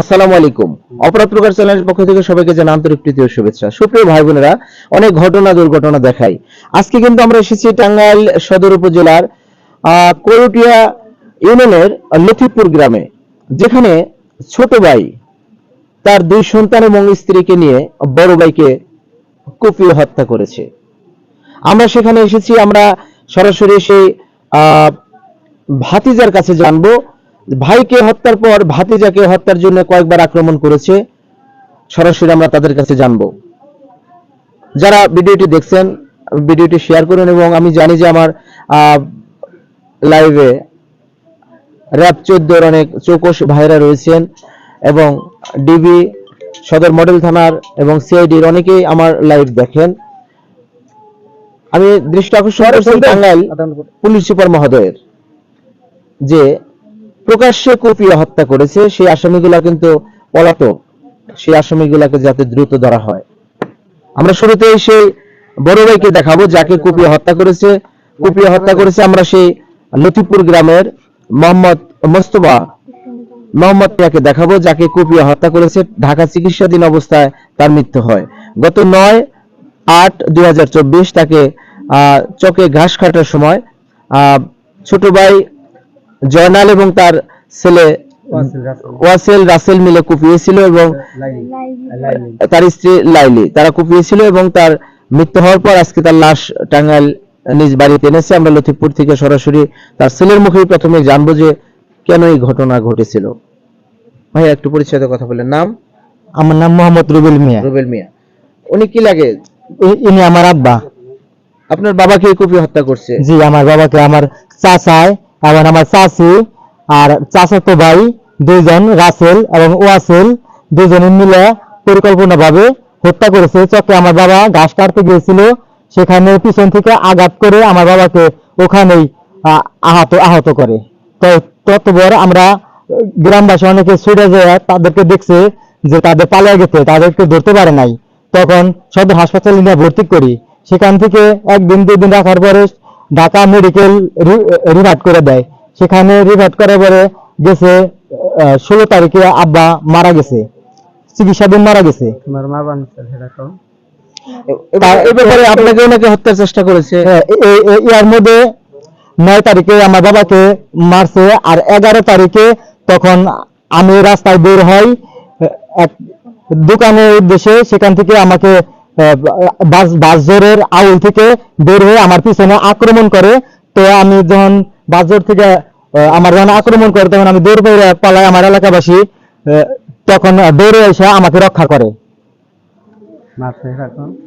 আসসালামু আলাইকুম। অপরাধ প্রকার চ্যানেলের পক্ষ থেকে সবাইকে জানা আন্তরিক প্রীতি ও শুভেচ্ছা। সুপ্রিয় ভাই বোনেরা অনেক ঘটনা, দুর্ঘটনা দেখাই। আজকে কিন্তু আমরা এসেছি টাঙ্গাইল সদর উপজেলার করটিয়া ইউনিয়নের লতিফপুর গ্রামে, যেখানে ছোট ভাই তার দুই সন্তান এবং স্ত্রীকে নিয়ে বড় ভাইকে কুপিয়ে হত্যা করেছে। আমরা সেখানে এসেছি, আমরা সরাসরি সেই ভাতিজার কাছে জানব ভাইকে হত্যার পর ভাতিজাকে হত্যার জন্য কয়েকবার আক্রমণ করেছে। সরাসরি আমরা তাদের কাছে জানব। যারা ভিডিওটি দেখছেন ভিডিওটি শেয়ার করুন এবং আমি জানি যে আমার লাইভে র্যাব চোদ্দোর অনেক চৌকস ভাইরা রয়েছেন এবং ডিবি সদর মডেল থানার এবং সিআইডির অনেকেই আমার লাইভ দেখেন। আমি দৃষ্টি আকর্ষণ করছি টাঙ্গাইল পুলিশ সুপার মহোদয়ের যে প্রকাশ্যে কুপিয়ে হত্যা করেছে, সেই আসামিগুলা কিন্তু পলাতক। সেই আসামিগুলাকে যাতে দ্রুত ধরা হয়। আমরা শুরুতেই সেই বড় ভাইকে দেখাবো, যাকে কুপিয়ে হত্যা করেছে। কুপিয়ে হত্যা করেছে আমরা সেই লতিপুর গ্রামের মোহাম্মদ মোস্তফা। মোহাম্মদ মিয়াকে দেখাবো, যাকে কুপিয়ে হত্যা করেছে। ঢাকা চিকিৎসাধীন অবস্থায় তার মৃত্যু হয়। গত নয় আট দুই তাকে চকে ঘাস কাটার সময় ছোট ভাই জয়নাল এবং তার ছেলে ওয়াসেল রাসেল। মিলে কুপিয়েছিল এবং তার স্ত্রী লাইলি। তারা কুপিয়েছিল এবং তার মৃত্যু হওয়ার পর আজকে তার লাশ টাঙ্গাইল নিজ বাড়িতে এনেছে। আমরা লতিফপুর থেকে সরাসরি তার ছেলের মুখেই প্রথমে জানব যে কেন এই ঘটনা ঘটেছিল। ভাই একটু পরিচয় কথা বলেন। নাম? আমার নাম মোহাম্মদ রুবেল মিয়া। রুবেল মিয়া। উনি কি লাগে? ইনি আমার আব্বা। আপনার বাবাকে কুপিয়ে হত্যা করছে। জি আমার বাবাকে আমার চাচায় এবং আমার চাচি আর চাচাতো ভাই দুইজন রাসেল এবং ওয়াসেল দুজনে মিলে পরিকল্পনা ভাবে হত্যা করেছে। চকে আমার বাবা ঘাস কাটতে গিয়েছিল সেখানে পিছন থেকে আঘাত করে আমার বাবাকে ওখানেই আহ, আহত আহত করে। তো ততবার আমরা গ্রামবাসী অনেকে ছুটে যায় তাদেরকে দেখছে যে তাদের পালিয়ে গেছে তাদেরকে ধরতে পারে নাই। তখন সদর হাসপাতালে নিয়ে ভর্তি করি। সেখান থেকে একদিন দুদিন রাখার পরে ঢাকা মেডিকেল রিভার্ট করে দেয়। সেখানে রিভার্ট করার পরে গেছে ষোলো তারিখে আব্বা মারা গেছে। চিকিৎসাধীন মারা গেছে। এবার আপনাকে ওনাকে হত্যার চেষ্টা করেছে। হ্যাঁ, এর মধ্যে নয় তারিখে আমার বাবাকে মারছে আর এগারো তারিখে তখন আমি রাস্তায় বের হই এক দোকানের উদ্দেশ্যে সেখান থেকে আমাকে বাস আউল থেকে বের হয়ে আমার পিছনে আক্রমণ করে। তো আমি যখন বাজর জোর থেকে আমার যখন আক্রমণ করে তখন আমি দৌড় পেয়ে পালাই আমার এলাকাবাসী তখন দৌড়ে এসে আমাকে রক্ষা করে।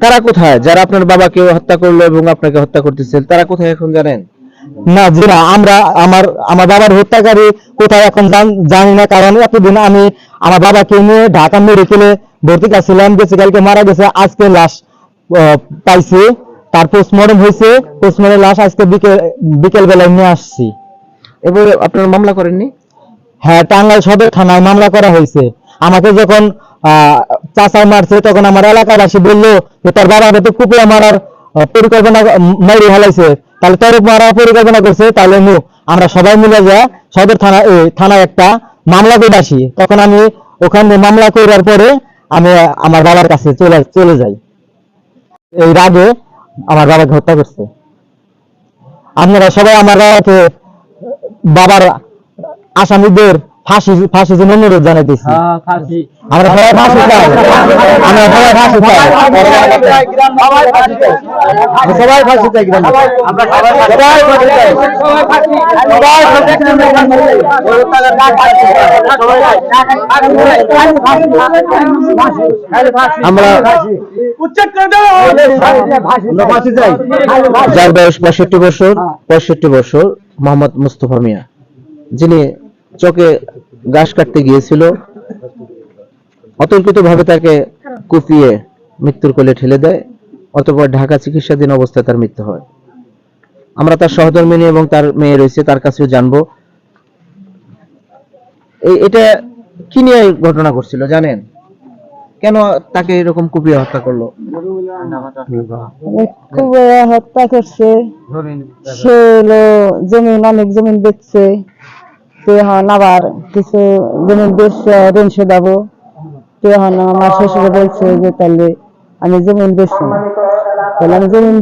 তারা কোথায়? যারা আপনার বাবাকে হত্যা করল এবং আপনাকে হত্যা করতেছে তারা কোথায় এখন জানেন? না জি না আমরা আমার আমার বাবার হত্যাকারী কোথায় এখন জানি না কারণ এতদিন আমি আমার বাবাকে নিয়ে ঢাকা মেডিকেলে ভর্তি করছিলাম গেছে কালকে মারা গেছে আজকে লাশ পাইছি তার পোস্টমর্টম হয়েছে পোস্টমর্টম লাশ আজকে বিকেল বিকেল বেলায় নিয়ে আসছি। এবার আপনার মামলা করেননি? হ্যাঁ টাঙ্গাইল সদর থানায় মামলা করা হয়েছে। আমাকে যখন আহ, চাচাই মারছে তখন আমার এলাকাবাসী বলল যে তার বাবা তো কুপিয়া মারার পরিকল্পনা মারি হেলাইছে তাহলে তোর মারা পরিকল্পনা করছে, তাহলে আমরা সবাই মিলে যা, সদর থানা থানায় একটা মামলা করে আসি। তখন আমি ওখানে মামলা করার পরে আমি, আমার বাবার কাছে চলে চলে যাই। এই রাগে আমার বাবাকে হত্যা করছে। আপনারা সবাই আমার বাবার আসামিদের ফাঁসি ফাঁসির জন্য অনুরোধ জানাইতেছি আমরা সবাই ফাঁসি চাই আমরা সবাই ফাঁসি চাই সবাই ফাঁসি চাই গ্রামে সবাই ফাঁসি চাই আমরা ফাঁসি চাই যার বয়স পঁয়ষট্টি বছর পঁয়ষট্টি বছর মোহাম্মদ মুস্তফা মিয়া যিনি চকে ঘাস কাটতে গিয়েছিল। অতর্কিত ভাবে তাকে কুপিয়ে মৃত্যুর কোলে ঠেলে দেয় অতঃপর ঢাকা চিকিৎসাধীন অবস্থায় তার মৃত্যু হয়। আমরা তার সহধর্মিনী এবং তার মেয়ে রয়েছে তার কাছেও জানব। এটা কি নিয়ে ঘটনা ঘটছিল জানেন? কেন তাকে এরকম কুপিয়ে হত্যা করল? হত্যা করছে। সে হলো জমিন অনেক জমিন বেচছে। তো আবার কিছু জমির বেশ ঋণ শোধাবো। তো এখন আমার শ্বশুরে বলছে যে তাহলে আমি জমিন তাহলে আমি জমিন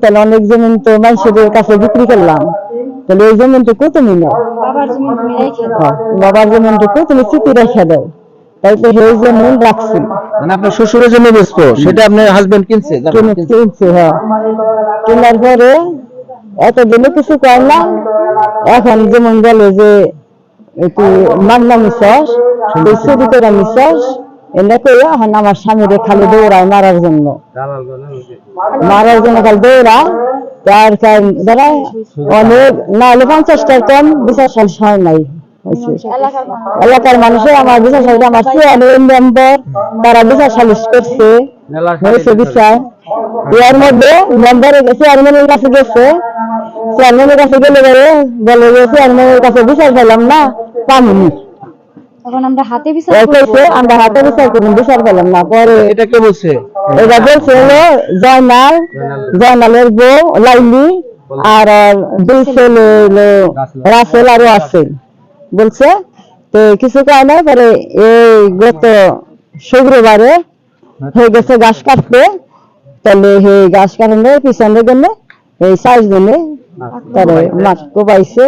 তাহলে অনেক জমিন তো মানুষের কাছে বিক্রি করলাম। তাহলে এই জমিনটুকু তুমি নাও হ্যাঁ, বাবার জমিনটুকু তুমি চুক্তি রেখে দাও? তাই তো সেই জমিন রাখছি। মানে আপনার শ্বশুরের জন্য ব্যস্ত সেটা আপনার হাজবেন্ড কিনছে? কিনছে? কিনছি হ্যাঁ। কেনার পরে এতদিনে কিছু কর না এখন যেমন বলে যে একটু মাগনা নিঃশ্বাস তুই চুরি করে এনে করে এখন আমার স্বামীরে খালি দৌড়ায় মারার জন্য। মারার জন্য খালি দৌড়ায় তার কারণ অনেক না হলে পঞ্চাশটার কম বিশ্বাস হয় নাই। এলাকার মানুষের আমার বিচার সালিশ আমার চেয়ারম্যান মেম্বার তারা বিচার সালিশ করছে। হয়েছে বিচার। এর মধ্যে মেম্বারের চেয়ারম্যানের কাছে গেছে। চেয়ারম্যানের কাছে গেলে পরে বলে যে চেয়ারম্যানের কাছে বিচার পেলাম না পামিনি তখন আমরা হাতে বিচার আমরা হাতে বিচার করুন বিচার পেলাম না পরে এটা কে বলছে এটা বলছে হলো জয়নাল জয়নালের বউ লাইলি আর আর দুই ছেলে হলো রাসেল আর আসেল বলছে তো কিছু কয় নাই পরে এই গত শুক্রবারে হয়ে গেছে গাছ কাটতে তাহলে গাছ কাটলে পিছনে গেলে এই সাইজ গেলে তারে মাছ কোপাইছে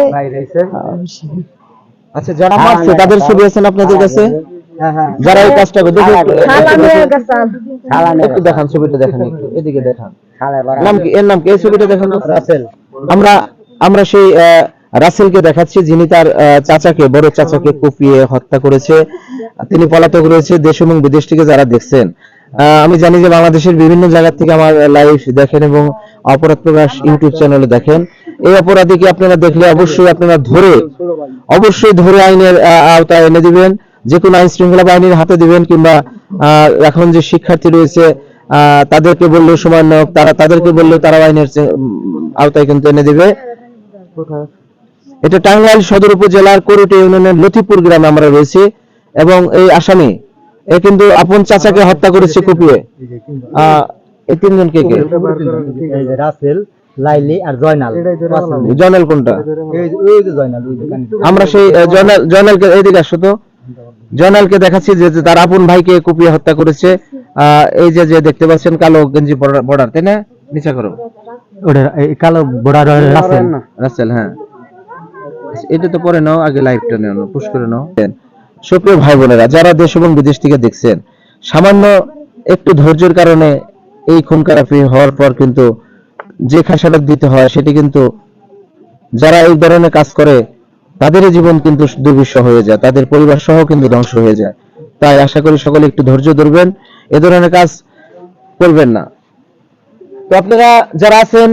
আচ্ছা যারা মারছে তাদের ছবি আছেন আপনাদের কাছে? যারা এই কাজটা করে একটু- একটু- একটু দেখান ছবিটা দেখান একটু এদিকে দেখান। নাম কি? এর নাম কি? এই ছবিটা দেখান। রাসেল। আমরা আমরা সেই আহ, রাসেলকে দেখাচ্ছি যিনি তার চাচাকে বড় চাচাকে কুপিয়ে হত্যা করেছে। তিনি পলাতক রয়েছে দেশ এবং বিদেশ থেকে যারা দেখছেন। আমি জানি যে বাংলাদেশের বিভিন্ন জায়গা থেকে আমার লাইভ দেখেন এবং অপরাধ প্রকাশ ইউটিউব চ্যানেলে দেখেন। এই অপরাধীকে আপনারা দেখলে অবশ্যই আপনারা ধরে, অবশ্যই ধরে আইনের আওতায় এনে দিবেন। যে কোনো আইন শৃঙ্খলা বাহিনীর হাতে দিবেন কিংবা এখন যে শিক্ষার্থী রয়েছে তাদেরকে বললেও সমান তারা, তাদেরকে বললেও তারা আইনের আওতায় কিন্তু এনে দিবে। এটা টাঙ্গাইল সদর উপজেলার করুটে ইউনিয়নের লতিপুর গ্রামে আমরা রয়েছি এবং এই আসামি এ কিন্তু আপন চাচাকে হত্যা করেছে কুপিয়ে। এই তিনজন। কে কে? রাসেল লাইলি আর জয়নাল। জয়নাল কোনটা এই যে- ওই যে জয়নাল ওই যে কানে। আমরা সেই জয়নাল জয়নালকে এইদিকে আসো তো। জয়নালকে দেখাচ্ছি যে তার আপন ভাইকে কুপিয়ে হত্যা করেছে। আহ, এই যে যে দেখতে পাচ্ছেন কালো গেঞ্জি বর্ডার তাই না? নিচা করো। কালো বর্ডার রাসেল। রাসেল। হ্যাঁ। এটা তো পরে নাও আগে লাইভটা নেও পুশ করে নাও। সুপ্রিয় ভাই বোনেরা যারা দেশ এবং বিদেশ থেকে দেখছেন সামান্য একটু ধৈর্যের কারণে এই খুন খারাপি হওয়ার পর কিন্তু যে খাসাটা দিতে হয় সেটি কিন্তু যারা এই ধরনের কাজ করে তাদেরই জীবন কিন্তু দুর্বিষহ হয়ে যায় তাদের পরিবার সহ কিন্তু ধ্বংস হয়ে যায়। তাই আশা করি সকলে একটু ধৈর্য ধরবেন এ ধরনের কাজ করবেন না। তো আপনারা যারা আছেন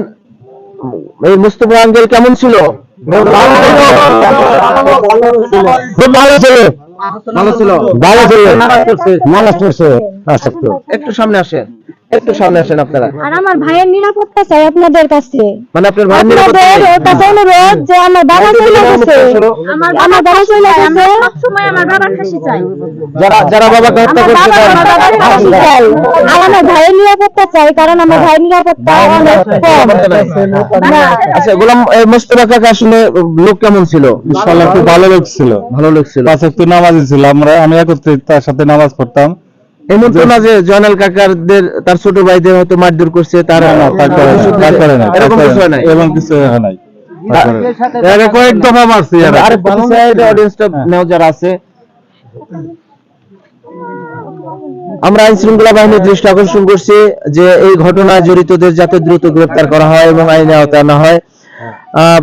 এই মুস্তফা আঙ্কেল কেমন ছিল। খুব ভালো ছিল। ভালো ছিল। ভালো ছিল। মানুষ করছে একটু সামনে আসেন। একটু সামনে আসেন আপনারা। আর আমার ভাইয়ের নিরাপত্তা চাই আপনাদের কাছে। মানে আপনার ভাই নিরাপত্তা কাছে অনুরোধ যে আমার বাবা চলে গেছে। আমার আমার বাবা চলে গেছে। সবসময় আমার বাবার কাছে চাই। যারা যারা বাবাকে হত্যা তারা- বাবার কাছে চাই। আর আমার ভাইয়ের নিরাপত্তা চাই কারণ আমার ভাইয়ের নিরাপত্তা অনেক কম। আচ্ছা গোলাম মোস্তফা কাকা আসলে লোক কেমন ছিল? ইনশাআল্লাহ খুব ভালো লোক ছিল। ভালো লোক ছিল। পাঁচ ওয়াক্ত নামাজি ছিল। আমরা আমি একত্রে তার সাথে নামাজ পড়তাম। এমন তো না যে জয়নাল কাকারদের তার ছোট ভাইদের হয়তো মারধর করছে তার না, তা করে নাই, এরকম কিছু নাই। এরকম কিছু নাই। এর কয়েক দফা মারছি এরা। আরে সাইড অডিয়েন্সটা নেও যারা আছে। আমরা আইন শৃঙ্খলা বাহিনীর দৃষ্টি আকর্ষণ করছি যে এই ঘটনায় জড়িতদের যাতে দ্রুত গ্রেপ্তার করা হয় এবং আইনে আওতায় আনা হয়। আহ,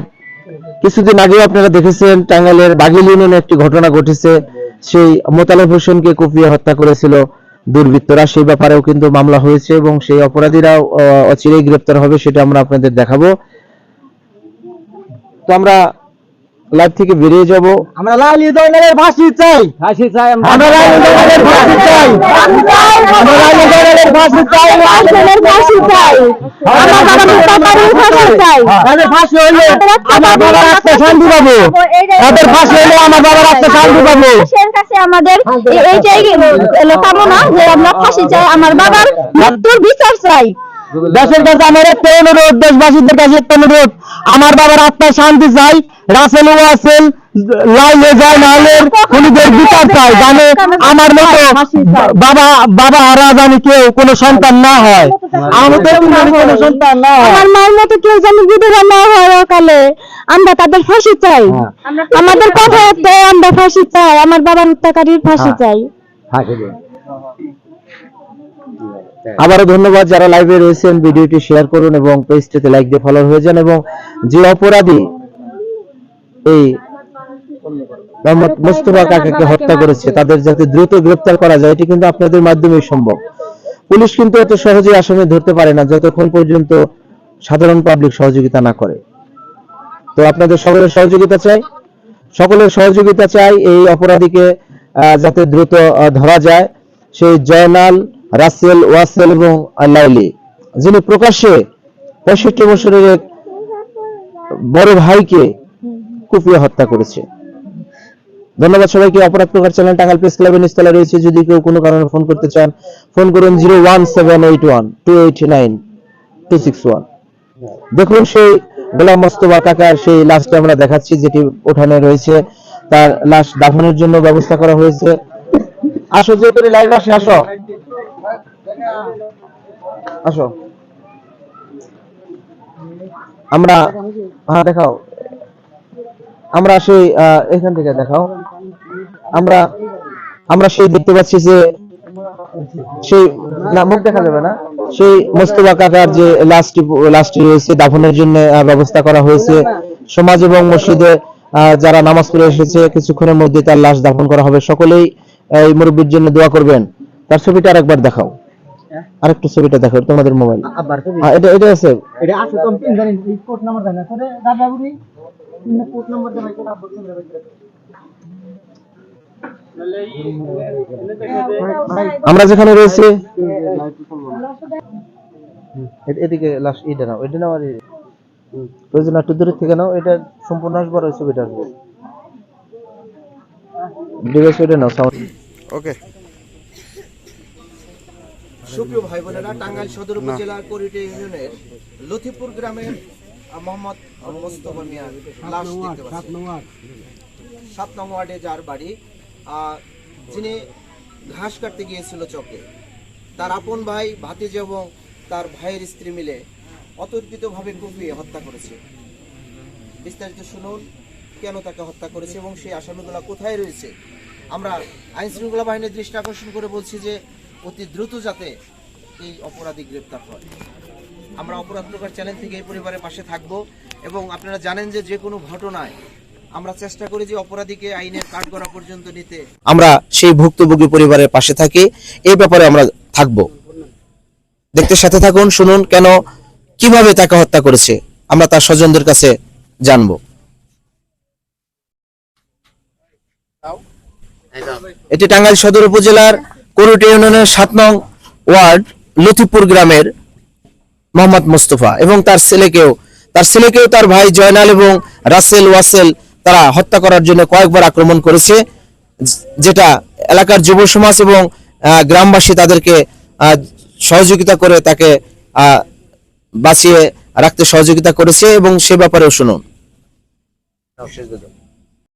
কিছুদিন আগে আপনারা দেখেছেন টাঙ্গাইলের বাগিল ইউনিয়নে একটি ঘটনা ঘটেছে। সেই মোতালেব হোসেনকে কুপিয়ে হত্যা করেছিল দুর্বৃত্তরা সেই ব্যাপারেও কিন্তু মামলা হয়েছে এবং সেই অপরাধীরা অচিরেই গ্রেপ্তার হবে, সেটা আমরা আপনাদের দেখাবো। তো আমরা লাইভ থেকে বেরিয়ে যাব। আমরা লাইলি জয়নালের ফাঁসি চাই। ফাঁসি চাই আমরা। লাইলি জয়নালের ফাঁসি চাই। আমরা লাইলি জয়নালের ফাঁসি চাই। আসলের ফাঁসি চাই। আমরা আমার বাবার ফাঁসি চাই। তাদের ফাঁসি হইলে আমার বাবার আত্মা শান্তি পাবো। তাদের ফাঁসি হইলে আমার বাবার আত্মা শান্তি পাবো। দেশের কাছে আমাদের এইটাই কামনা যে আমরা ফাঁসি চাই আমার বাবার মৃত্যুর বিচার চাই। দেশের কাছে আমার একটা অনুরোধ দেশবাসীদের কাছে একটা অনুরোধ। আমার বাবার আত্মার শান্তি চাই রাসেল ওয়াসেল লাইলে যায় নাহলে খুনিদের বিচার চাই জানে আমার মতো বাবা বাবা হারা জানি কেউ কোনো সন্তান না হয়। আমাদের কোনো সন্তান না হয়। আমার মায়ের মতো কেউ যেন বিধবা না হয় অকালে আমরা তাদের ফাঁসি চাই। আমাদের কথা হচ্ছে আমরা ফাঁসি চাই আমার বাবার হত্যাকারীর ফাঁসি চাই। আবারও ধন্যবাদ যারা লাইভে রয়েছেন, ভিডিওটি শেয়ার করুন এবং পেজটিতে লাইক দিয়ে ফলো হয়ে যান এবং যে অপরাধী এই মোহাম্মদ কাকাকে হত্যা করেছে, তাদের যাতে দ্রুত গ্রেপ্তার করা যায়, এটি কিন্তু আপনাদের মাধ্যমেই সম্ভব। পুলিশ কিন্তু এত আসামি ধরতে পারে না, যতক্ষণ পর্যন্ত সাধারণ পাবলিক সহযোগিতা না করে। তো আপনাদের সকলের সহযোগিতা চাই। সকলের সহযোগিতা চাই এই অপরাধীকে যাতে দ্রুত ধরা যায়। সেই জয়নাল রাসেল ওয়াসেল এবং লাইলি যিনি প্রকাশ্যে পঁয়ষট্টি বছরের এক বড় ভাইকে কুপিয়ে হত্যা করেছে। ধন্যবাদ সবাইকে। অপরাধ প্রকার চ্যানেল টাঙ্গাল প্রেস ক্লাবের নিচতলা রয়েছে। যদি কেউ কোনো কারণে ফোন করতে চান, ফোন করুন zero one seven eight one, two eight nine, two six one. দেখুন সেই গোলাম মোস্তফা কাকার সেই লাশটা আমরা দেখাচ্ছি, যেটি ওঠানে রয়েছে। তার লাশ দাফনের জন্য ব্যবস্থা করা হয়েছে। আসো যে লাইভ আসে, আসো। আসো। আমরা হ্যাঁ দেখাও। আমরা সেই এখান থেকে দেখাও। আমরা আমরা সেই দেখতে পাচ্ছি যে সেই, না, মুখ দেখা যাবে না। সেই মোস্তফা কাকার যে লাশটি লাশটি রয়েছে দাফনের জন্য ব্যবস্থা করা হয়েছে। সমাজ এবং মসজিদে যারা নামাজ পড়ে এসেছে, কিছুক্ষণের মধ্যে তার লাশ দাফন করা হবে। সকলেই এই মুরব্বীর জন্য দোয়া করবেন। তার ছবিটা আরেকবার দেখাও। আরেকটু ছবিটা দেখো তোমাদের মোবাইল এটা এটা আছে। এটা আছে তো তিন জানি কোড নাম্বার জানা করে দাদা বুড়ি। কোড নাম্বার জানা করে আব্বা আমরা যেখানে রয়েছে এদিকে লাস্ট এটা নাও এটা নাও আর প্রয়োজন একটু দূরের থেকে নাও এটা সম্পূর্ণ আসবার ওই ছবিটা আসবে। ডিভাইস ওইটা নাও সাউন্ড ওকে সুপ্রিয় ভাই বোনেরা টাঙ্গাইল সদর উপজেলার করিটে ইউনিয়নের লথিপুর গ্রামের মোহাম্মদ মোস্তফা মিয়ার লাশ দেখতে পাচ্ছি। সাত নং ওয়ার্ডে। যার বাড়ি যিনি ঘাস কাটতে গিয়েছিল চকে। তার আপন ভাই ভাতিজ এবং তার ভাইয়ের স্ত্রী মিলে অতর্কিতভাবে কুপিয়ে হত্যা করেছে। বিস্তারিত শুনুন কেন তাকে হত্যা করেছে এবং সেই আসামিগুলো কোথায় রয়েছে? আমরা আইন শৃঙ্খলা বাহিনীর দৃষ্টি আকর্ষণ করে বলছি যে অতি দ্রুত যাতে এই অপরাধী গ্রেপ্তার হয়। আমরা অপরাধ প্রকার চ্যানেল থেকে এই পরিবারের পাশে থাকব এবং আপনারা জানেন যে যে কোনো ঘটনায় আমরা চেষ্টা করি যে অপরাধীকে আইনের কাঠগড়া পর্যন্ত নিতে। আমরা সেই ভুক্তভোগী পরিবারের পাশে থাকি এই ব্যাপারে আমরা থাকব। দেখতে সাথে থাকুন শুনুন কেন কীভাবে তাকে হত্যা করেছে আমরা তার স্বজনদের কাছে জানব। এটি টাঙ্গাইল সদর উপজেলার করুটি ইউনিয়নের সাত নং ওয়ার্ড লতিপুর গ্রামের মোহাম্মদ মোস্তফা এবং তার ছেলেকেও তার ছেলেকেও তার ভাই জয়নাল এবং রাসেল ওয়াসেল তারা হত্যা করার জন্য কয়েকবার আক্রমণ করেছে, যেটা এলাকার যুব সমাজ এবং গ্রামবাসী তাদেরকে সহযোগিতা করে তাকে বাঁচিয়ে রাখতে সহযোগিতা করেছে এবং সে ব্যাপারেও শুনুন।